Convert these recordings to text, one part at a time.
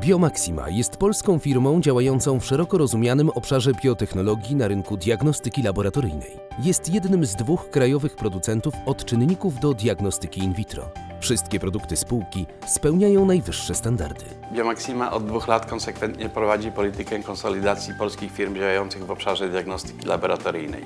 Biomaxima jest polską firmą działającą w szeroko rozumianym obszarze biotechnologii na rynku diagnostyki laboratoryjnej. Jest jednym z dwóch krajowych producentów odczynników do diagnostyki in vitro. Wszystkie produkty spółki spełniają najwyższe standardy. Biomaxima od dwóch lat konsekwentnie prowadzi politykę konsolidacji polskich firm działających w obszarze diagnostyki laboratoryjnej.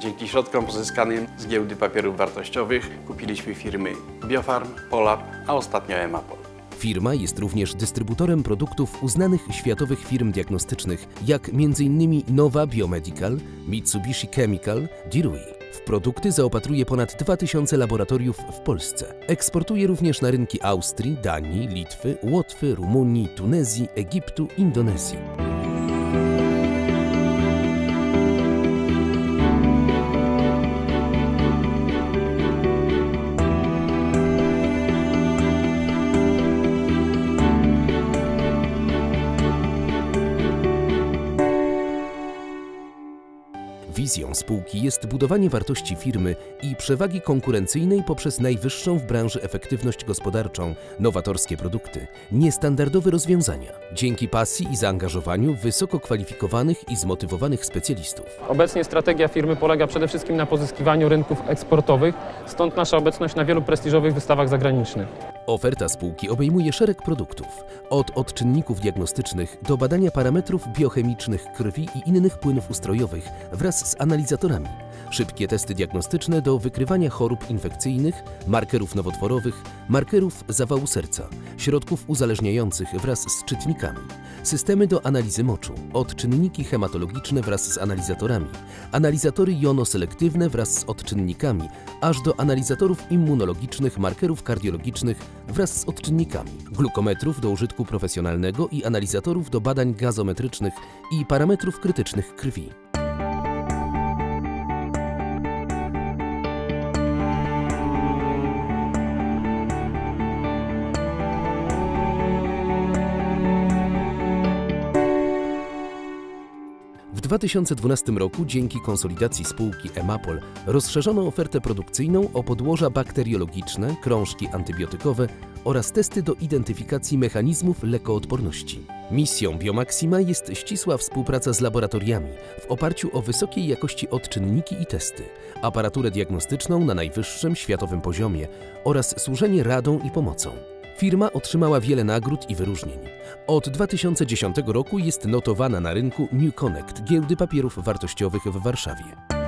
Dzięki środkom pozyskanym z giełdy papierów wartościowych kupiliśmy firmy Biofarm, Polab, a ostatnio Emapol. Firma jest również dystrybutorem produktów uznanych światowych firm diagnostycznych, jak m.in. Nova Biomedical, Mitsubishi Chemical, Dirui. W produkty zaopatruje ponad 2000 laboratoriów w Polsce. Eksportuje również na rynki Austrii, Danii, Litwy, Łotwy, Rumunii, Tunezji, Egiptu, Indonezji. Wizją spółki jest budowanie wartości firmy i przewagi konkurencyjnej poprzez najwyższą w branży efektywność gospodarczą, nowatorskie produkty, niestandardowe rozwiązania. Dzięki pasji i zaangażowaniu wysoko kwalifikowanych i zmotywowanych specjalistów. Obecnie strategia firmy polega przede wszystkim na pozyskiwaniu rynków eksportowych, stąd nasza obecność na wielu prestiżowych wystawach zagranicznych. Oferta spółki obejmuje szereg produktów, od odczynników diagnostycznych do badania parametrów biochemicznych krwi i innych płynów ustrojowych wraz z analizatorami, szybkie testy diagnostyczne do wykrywania chorób infekcyjnych, markerów nowotworowych, markerów zawału serca, środków uzależniających wraz z czytnikami, systemy do analizy moczu, odczynniki hematologiczne wraz z analizatorami, analizatory jonoselektywne wraz z odczynnikami, aż do analizatorów immunologicznych, markerów kardiologicznych wraz z odczynnikami, glukometrów do użytku profesjonalnego i analizatorów do badań gazometrycznych i parametrów krytycznych krwi. 2012 roku dzięki konsolidacji spółki Emapol rozszerzono ofertę produkcyjną o podłoża bakteriologiczne, krążki antybiotykowe oraz testy do identyfikacji mechanizmów lekoodporności. Misją Biomaxima jest ścisła współpraca z laboratoriami w oparciu o wysokiej jakości odczynniki i testy, aparaturę diagnostyczną na najwyższym światowym poziomie oraz służenie radą i pomocą. Firma otrzymała wiele nagród i wyróżnień. Od 2010 roku jest notowana na rynku New Connect giełdy papierów wartościowych w Warszawie.